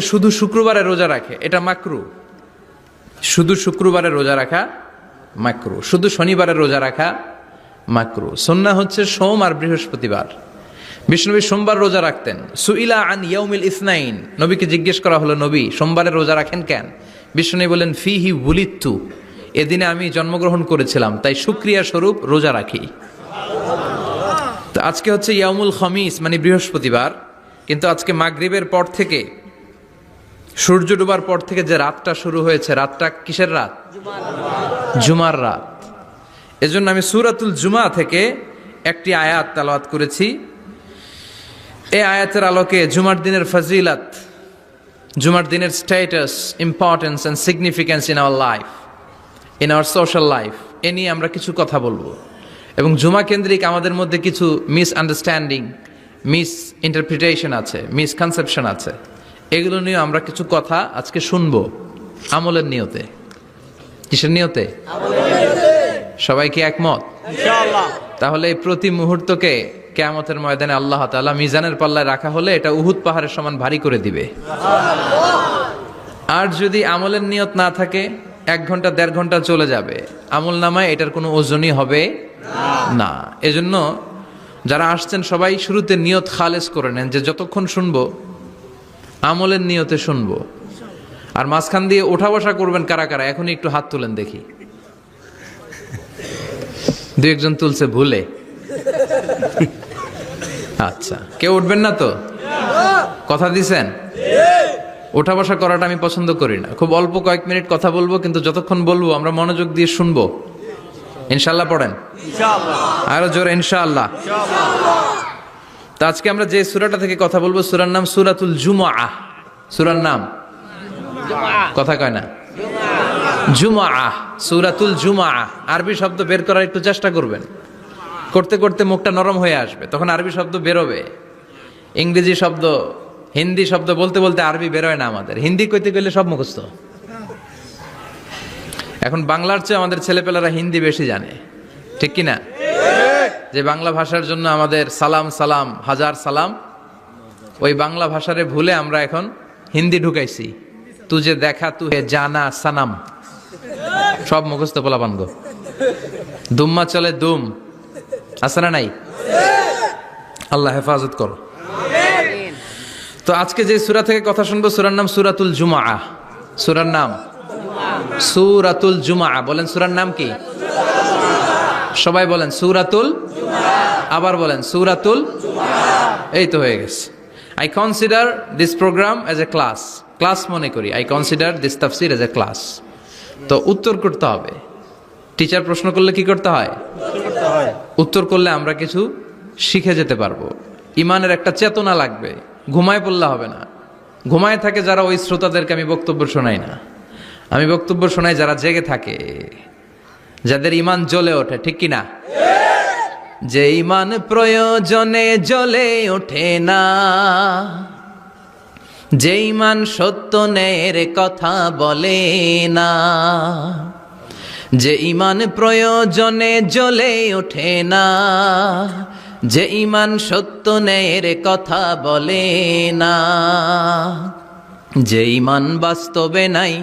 শুধু শুক্রবারে রোজা রাখে, এটা মাকরু। শুধু শুক্রবারে রোজা রাখা মাকরু। শুধু শনিবারে রোজা রাখা মাকরু। সন্না হচ্ছে সোম আর বৃহস্পতিবার। বিষ্ণুবী সোমবার রোজা রাখতেন। সুইলা আন ইয়াউমিল ইসনাইন। নবীকে জিজ্ঞেস করা হলো, নবী, সোমবারে রোজা রাখেন কেন? বিষ্ণু বলেন ফি হি বুলিত্তু। এদিনে আমি জন্মগ্রহণ করেছিলাম, তাই সুক্রিয়া স্বরূপ রোজা রাখি। আজকে হচ্ছে ইয়ামুল খমিস মানে বৃহস্পতিবার। কিন্তু আজকে মাগরিবের পর থেকে সূর্য ডোবার পর থেকে যে রাতটা শুরু হয়েছে, রাতটা কিসের রাত? জুমার রাত। এজন্য আমি সুরাতুল জুমা থেকে একটি আয়াত তালাওয়াত করেছি। এই আয়াতের আলোকে জুমার দিনের ফজিলাত, জুমার দিনের status importance and significance in our life in our social life এ নিয়ে আমরা কিছু কথা বলব। এবং জুমা কেন্দ্রিক আমাদের মধ্যে কিছু মিস আন্ডারস্ট্যান্ডিং মিস ইন্টারপ্রিটেশন আছে মিসকনসেপশন আছে। এগুলো নিয়ে আমরা কিছু কথা আজকে শুনব আমলের নিয়তে। কিসের নিয়তে? সবাই কি একমত? তাহলে এই প্রতি মুহূর্তকে কেয়ামতের ময়দানে আল্লাহ তাআলা মিজানের পাল্লায় রাখা হলে এটা উহুদ পাহাড়ের সমান ভারী করে দিবে। আর যদি আমলের নিয়ত না থাকে এক ঘণ্টা দেড় ঘণ্টা চলে যাবে। আমল নামায় এটার কোনো ওজনই হবে না। এজন্য যারা আসছেন সবাই শুরুতে নিয়ত খালেজ করে নেন যে যতক্ষণ শুনব আমলের নিয়তে শুনব। আর মাঝখান দিয়ে ওঠা বসা করবেন কারা কারা? এখনই একটু হাত তুলেন দেখি। দু একজন তুলছে ভুলে। আচ্ছা কেউ উঠবেন না তো? কথা দিছেন? ওঠা বসা করাটা আমি পছন্দ করি না। খুব অল্প কয়েক মিনিট কথা বলব কিন্তু যতক্ষণ বলব আমরা মনোযোগ দিয়ে শুনব। ইনশাল্লাহ পড়েন? আরও জোরে ইনশাআল্লাহ। তো আজকে আমরা যে সুরাটা থেকে কথা বলব সুরার নাম সুরাতুল জুমা সুরার নাম? কথা কয় না। জুমা সুরাতুল জুমা আরবি শব্দ বের করার একটু চেষ্টা করবেন। করতে করতে মুখটা নরম হয়ে আসবে তখন আরবি শব্দ বেরোবে। ইংরেজি শব্দ হিন্দি শব্দ বলতে বলতে আরবি বেরোয় না আমাদের। হিন্দি কইতে গেলে সব মুখস্থ। এখন বাংলার চেয়ে আমাদের ছেলেপেলারা হিন্দি বেশি জানে। ঠিক কি না? যে বাংলা ভাষার জন্য আমাদের সালাম সালাম, হাজার সালাম, ওই বাংলা ভাষারে ভুলে আমরা এখন হিন্দি ঢুকাইছি। তুজে দেখা তু হে জানা, সানাম। সব মুখস্থ পোলা পানগো দুম্মা চলে দুম। আছে না নাই? আল্লাহ হেফাজত করো। তো আজকে যে সুরা থেকে কথা শুনব, সুরার নাম সুরাতুল জুমা সুরার নাম? সুরাতুল জুমা বলেন সুরার নাম কি? সবাই বলেন সুরাতুল আবার বলেন, সুরাতুল এই তো হয়ে গেছে। I consider this program as a class class মনে করি। আই কনসিডার দিস তাফসির এজ এ ক্লাস তো উত্তর করতে হবে। টিচার প্রশ্ন করলে কি করতে হয়? উত্তর করলে আমরা কিছু শিখে যেতে পারব। ইমানের একটা চেতনা লাগবে। ঘুমায় পড়লে হবে না। ঘুমায় থাকে যারা ওই শ্রোতাদেরকে আমি বক্তব্য শোনাই না। আমি বক্তব্য শোনাই যারা জেগে থাকে। যাদের ইমান জ্বলে ওঠে, ঠিক কি না? যে ইমান প্রয়োজনে জ্বলে ওঠে না। যে ইমান সত্য ন্যায়ের কথা বলে না। যে ইমান প্রয়োজনে জ্বলে ওঠে না। যে ইমান সত্য ন্যায়ের কথা বলে না। যে ইমান বাস্তবে নাই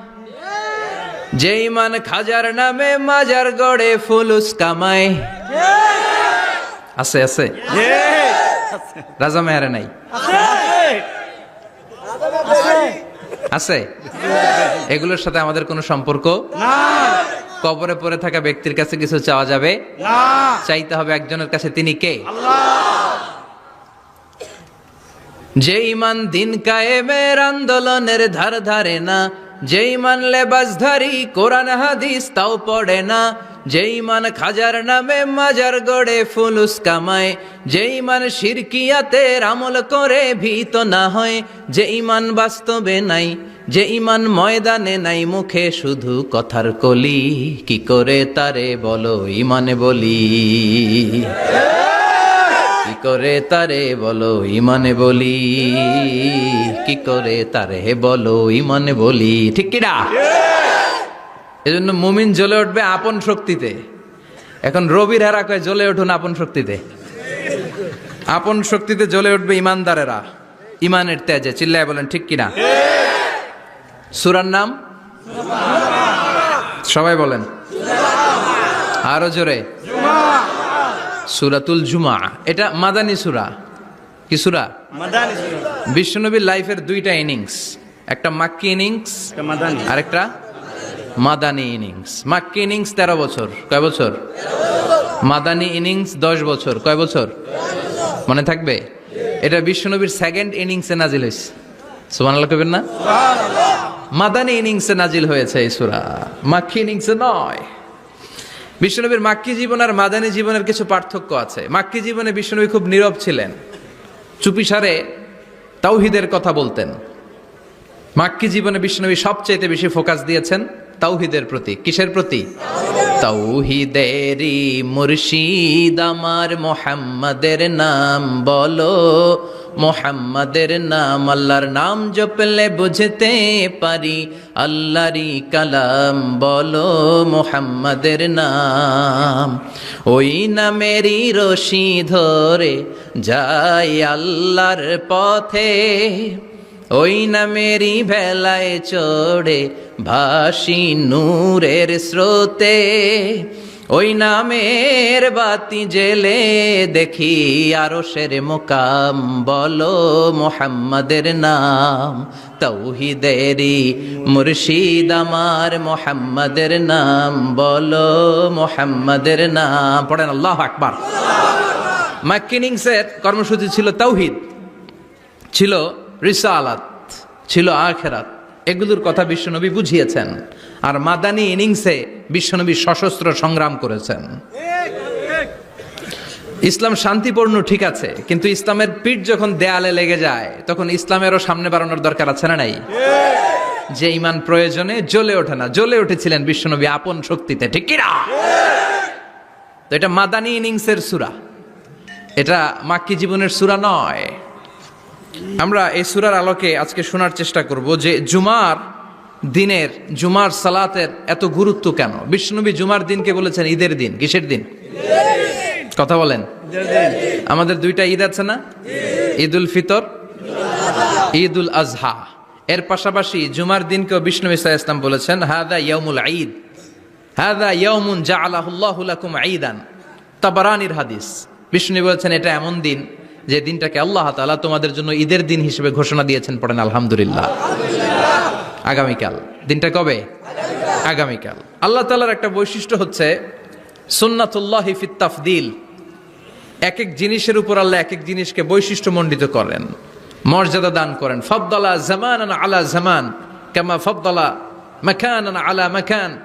যে ইমান খাজার নামে মাজার গড়ে ফুলুস কামায় আছে আছে। রাজা মেহারে নাই। আছে। এগুলোর সাথে আমাদের কোনো সম্পর্ক? কবরে পড়ে থাকা ব্যক্তির কাছে কিছু চাওয়া যাবে? চাইতে হবে একজনের কাছে, তিনি কে? যে ইমান দিন কায়েমের আন্দোলনের ধার ধারে না যে ইমান লেবাসধারী কোরআন হাদিস তাও পড়ে না যে ইমান খাজার নামে মাজার গড়ে ফুলুস কামায় যে ইমান শিরকিয়াতের আমল করে ভীত না হয় যে ইমান বাস্তবে নাই যে ইমান ময়দানে নাই, মুখে শুধু কথার কলি, কি করে তারে বলো ইমানে বলি? করে তারে বলো ইমানে বলি? কি করে তারে বলো ইমানে বলি? ঠিক কিনা এজন্য মুমিন জ্বলে উঠবে আপন শক্তিতে। এখন রবির হেরা কয়, জ্বলে উঠুন আপন শক্তিতে। আপন শক্তিতে জ্বলে উঠবে ইমানদারেরা। ইমানের তেজে চিল্লায় বলেন, ঠিক কিনা সুরার নাম? সবাই বলেন। আরও জোরে। সুরাতুল জুমা। এটা মাদানী সুরা। কি সুরা? বিশ্বনবীর লাইফের দুইটা ইনিংস। একটা মাক্কি ইনিংস আর একটা মাদানি। ইনিংস। মাক্কি ইনিংস তেরো বছর। কয় বছর? মাদানি ইনিংস দশ বছর। কয় বছর? মনে থাকবে? এটা বিশ্বনবীর সেকেন্ড ইনিংসে নাজিল হয়েছে। সুমান আল্লাহ কবেন না মাদানি ইনিংসে নাজিল হয়েছে এই সুরা। মাক্কি ইনিংসে নয়। বিশ্বনবীর মাক্কি জীবন আর মাদানী জীবনের কিছু পার্থক্য আছে। মাক্কি জীবনে বিশ্বনবী খুব নীরব ছিলেন। চুপিসারে তাওহিদের কথা বলতেন। মাক্কি জীবনে বিষ্ণবী সবচেয়ে বেশি ফোকাস দিয়েছেন তাওহিদের প্রতি। কিসের প্রতি? তাওহিদেরই মুর্শিদ আমার মোহাম্মদের নাম বলো। মোহাম্মদের নাম আল্লাহর নাম জপলে বুঝতে পারি। আল্লাহরই কালাম বলো মোহাম্মদের নাম। ওই নামেরই রশি ধরে যাই আল্লাহর পথে। ওই নামেরই ভেলায় চড়ে ভাসি নূরের স্রোতে। ওই নামের বাতি জেলে দেখি আরও সের মোকাম, বলো মোহাম্মদের নাম, তৌহিদেরি মুর্শিদ আমার মোহাম্মদের নাম, বলো মোহাম্মদের নাম। পড়েন আল্লাহ আকবার। ম্যাকিনিংসের কর্মসূচি ছিল তৌহিদ, ছিল রিসালাত, ছিল আখেরাত। এগুলোর কথা বিশ্বনবী বুঝিয়েছেন। আর মাদানী ইনিংসে বিশ্বনবী সশস্ত্র সংগ্রাম করেছেন। ইসলাম শান্তিপূর্ণ ঠিক আছে, কিন্তু ইসলামের পিঠ যখন দেয়ালে লেগে যায়, তখন ইসলামেরও সামনে বাড়ানোর দরকার আছে না নাই? যে ইমান প্রয়োজনে জ্বলে ওঠে না, জ্বলে উঠেছিলেন বিশ্বনবী আপন শক্তিতে, ঠিক কিনা? তো এটা মাদানী ইনিংসের সুরা। এটা মাক্কি জীবনের সুরা নয়। আমরা এই সুরার আলোকে আজকে শোনার চেষ্টা করব যে জুমার দিনের জুমার সালাতের এত গুরুত্ব কেন? বিষ্ণুবী জুমার দিনকে বলেছেন ঈদের দিন। কিসের দিন? কথা বলেন। আমাদের দুইটা ঈদ আছে না? ঈদ উল ফিতর ঈদ উল আজহা। এর পাশাপাশি জুমার দিনকেও বিষ্ণু ইসা ইসলাম বলেছেন হাদা ইয়ামুল ঈদ। হাদা ইয়ামুন জা আলাহুল্লাহ লাকুম ঈদান। তাবারানির হাদিস। বিষ্ণু বলেছেন, এটা এমন দিন যে দিনটাকে আল্লাহ তাআলা তোমাদের জন্য ঈদের দিন হিসেবে ঘোষণা দিয়েছেন। পড়েন, আলহামদুলিল্লাহ। আগামীকাল। দিনটা কবে? আগামীকাল। আল্লাহ তালার একটা বৈশিষ্ট্য হচ্ছে সুন্নাতুল্লাহ ফিত তাফদিল। এক এক জিনিসের উপর আল্লাহ এক এক জিনিসকে বৈশিষ্ট্যমণ্ডিত করেন। মর্যাদা দান করেন। ফদ্দালা জামান আলা জামান কামা ফদ্দালা মাকান আলা মাকান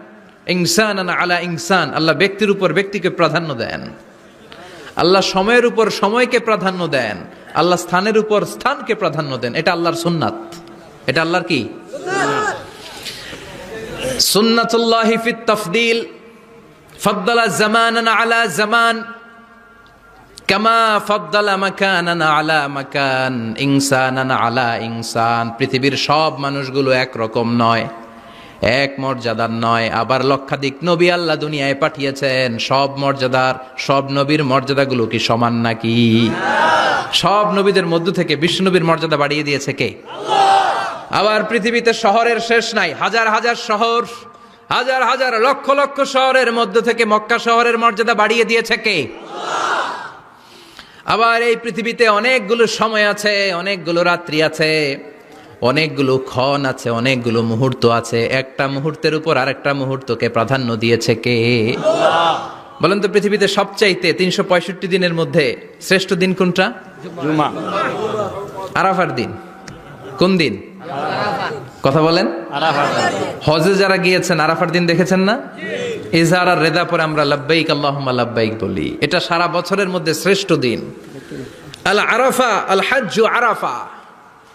ইনসান আলা ইনসান। আল্লাহ ব্যক্তির উপর ব্যক্তিকে প্রাধান্য দেন। আল্লাহ সময়ের উপর সময়কে প্রাধান্য দেন। আল্লাহ স্থানের উপর স্থানকে প্রাধান্য দেন। এটা আল্লাহর সুন্নাত। এটা আল্লাহর কি? জামানান আলা জামান, কামা মাকানান আলা মাকান, ইনসানান আলা ইনসান। পৃথিবীর সব মানুষগুলো একরকম নয়, এক মর্যাদার নয়। আবার লক্ষাধিক নবী আল্লাহ দুনিয়ায় পাঠিয়েছেন, সব মর্যাদার, সব নবীর মর্যাদাগুলো কি সমান নাকি? সব নবীদের মধ্য থেকে বিশ্ব নবীর মর্যাদা বাড়িয়ে দিয়েছে কে? আবার পৃথিবীতে শহরের শেষ নাই। হাজার হাজার শহর হাজার হাজার লক্ষ লক্ষ শহরের মধ্য থেকে মক্কা শহরের মর্যাদা বাড়িয়ে দিয়েছে কে? আবার এই পৃথিবীতে অনেকগুলো সময় আছে অনেকগুলো রাত্রি আছে অনেকগুলো ক্ষণ আছে অনেকগুলো মুহূর্ত আছে। একটা মুহূর্তের উপর আরেকটা মুহূর্তকে প্রাধান্য দিয়েছে কে? বলেন তো পৃথিবীতে সবচাইতে তিনশো পঁয়ষট্টি দিনের মধ্যে শ্রেষ্ঠ দিন কোনটা? আরাফার দিন। কোন দিন? কথা বলেন। হজে যারা গিয়েছেন আরাফার দিন দেখেছেন না? ইজহার আর রেদা পরে আমরা লাব্বাইক আল্লাহুম্মা লাব্বাইক বলি। এটা সারা বছরের মধ্যে শ্রেষ্ঠ দিন। আল আরাফা আল হাজ্জু আরাফা।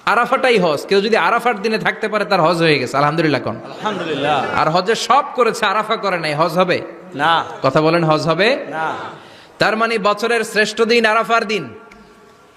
আরাফাটাই হজ। কেউ যদি আরাফার দিনে থাকতে পারে তার হজ হয়ে গেছে। আলহামদুলিল্লাহ কোন? আলহামদুলিল্লাহ। আর হজে সব করেছে আরাফা করে নাই। হজ হবে? না। কথা বলেন হজ হবে? না। তার মানে বছরের শ্রেষ্ঠ দিন আরাফার দিন।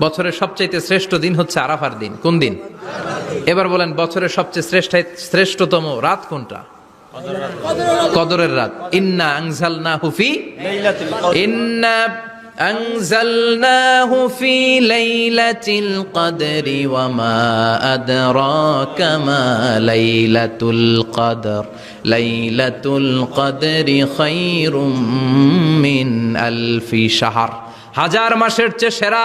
বছরের সবচাইতে শ্রেষ্ঠ দিন হচ্ছে আরাফার দিন কোন দিন এবার বলেন বছরের সবচেয়ে শ্রেষ্ঠ শ্রেষ্ঠতম রাত কোনটা কদরের রাত ইন্না আংজালনা হুফি লাইলাতুল কদর إنا أنزلناه في ليلة القدر وما أدراك ما ليلة القدر ليلة القدر خير من ألف شهر হাজার মাসের চেয়ে সেরা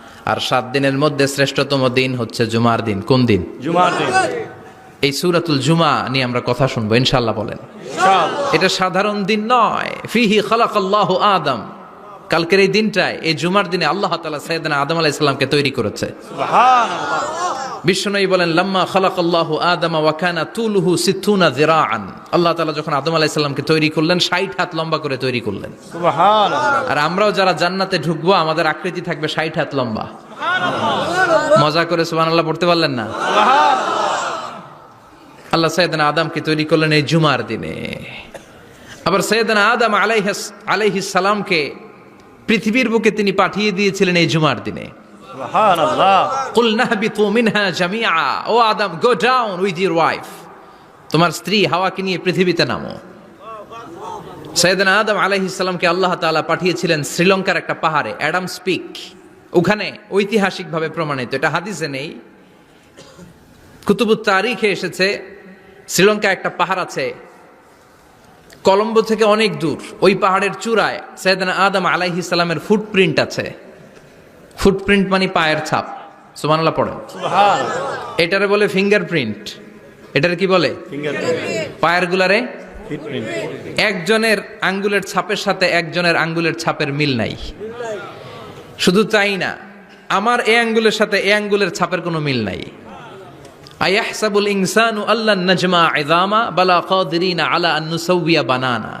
আর সাত দিনের মধ্যে শ্রেষ্ঠতম দিন হচ্ছে জুমার দিন। কোন দিন? জুমার দিন। এই সুরাতুল জুমা নিয়ে আমরা কথা শুনব ইনশাল্লাহ বলেন। এটা সাধারণ দিন নয়। ফিহি খালাকাল্লাহ আদম। কালকের এই দিনটায় এই জুমার দিনে আল্লাহ তালা সাইয়েদনা আদম আলাইহিস সালামকে তৈরি করেছে। বিশ্বনবী বলেন লাম্মা খালাকাল্লাহু আদম ওয়া কানা তুলুহু সিত্তুনা যিরাআন। আল্লাহ তাআলা যখন আদম আলাইহিস সালামকে তৈরি করলেন 60 হাত লম্বা করে তৈরি করলেন। আর আমরাও যারা জান্নাতে ঢুকবো আমাদের আকৃতি থাকবে 60 হাত লম্বা। মজা করে সুবহানাল্লাহ পড়তে পারলেন না? আল্লাহ সৈয়দনা আদমকে তৈরি করলেন এই জুমার দিনে। আবার সৈয়দনা আদম আলাইহাস আলাইহিস সালামকে পৃথিবীর বুকে তিনি পাঠিয়ে দিয়েছিলেন এই জুমার দিনে। ওয়াইফ তোমার স্ত্রী হাওয়াকে নিয়ে পৃথিবীতে নামো। সৈয়দনা আদম আলাইহিস আল্লাহ তাআলা পাঠিয়েছিলেন শ্রীলঙ্কার একটা পাহাড়ে, অ্যাডাম স্পিক। ওখানে ঐতিহাসিকভাবে প্রমাণিত, এটা হাদিসে নেই। কুতুবুত তারিখে এসেছে, শ্রীলঙ্কা একটা পাহাড় আছে, কলম্বো থেকে অনেক দূর। ওই পাহাড়ের চূড়ায় সৈয়দনা আদম আলাইহিস সালামের ফুটপ্রিন্ট আছে। ফুটপ্রিন্ট মানে পায়ের ছাপ। পড়েন। সুবহানাল্লাহ। এটারে বলে ফিঙ্গারপ্রিন্ট এটার কি বলে? পায়ের গুলারে একজনের আঙ্গুলের ছাপের সাথে একজনের আঙ্গুলের ছাপের মিল নাই। শুধু তাই না আমার এ আঙ্গুলের সাথে এ আঙ্গুলের ছাপের কোনো মিল নাই। আয়াহসাবুল ইনসানু আল্লাহ নাজমা ইদামা বালা কাদিরিনা আলা আন বানানা।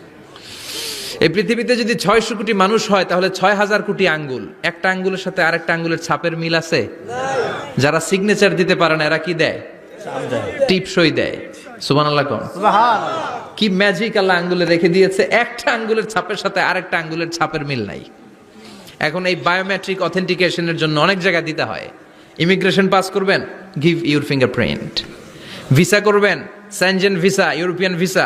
এই পৃথিবীতে যদি ছয়শো কোটি মানুষ হয় তাহলে ছয় হাজার কোটি আঙ্গুল। একটা আঙ্গুলের সাথে আরেকটা আঙ্গুলের ছাপের মিল আছে? যারা সিগনেচার দিতে পারে না এরা কি দেয়? টিপসই দেয়। সুবান আল্লাহ কোন কি ম্যাজিক আল্লাহ আঙ্গুলে রেখে দিয়েছে? একটা আঙ্গুলের ছাপের সাথে আরেকটা আঙ্গুলের ছাপের মিল নাই। এখন এই বায়োমেট্রিক অথেন্টিকেশনের জন্য অনেক জায়গায় দিতে হয়। ইমিগ্রেশন পাস করবেন গিভ ইউর ফিঙ্গারপ্রিন্ট ভিসা করবেন Schengen visa European visa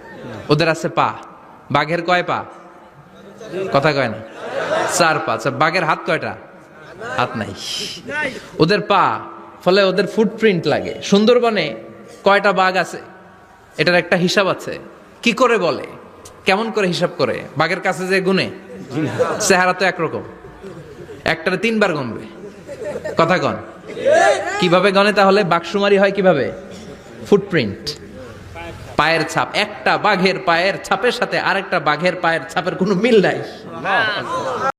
ওদের আছে পা। বাঘের কয় পা? কথা কয় না। চার পা। আচ্ছা, বাঘের হাত কয়টা? হাত নাই। ওদের পা ফলে ওদের ফুটপ্রিন্ট লাগে। সুন্দরবনে কয়টা বাঘ আছে? এটার একটা হিসাব আছে। কি করে বলে? কেমন করে হিসাব করে? বাঘের কাছে যে গুনে চেহারা তো একরকম। একটারে তিনবার গুনবে কথা কন। কীভাবে গনে তাহলে? বাঘসুমারি হয় কীভাবে? ফুটপ্রিন্ট পায়ের ছাপ একটা বাঘের পায়ের ছাপের সাথে আরেকটা বাঘের পায়ের ছাপের কোনো মিল নাই।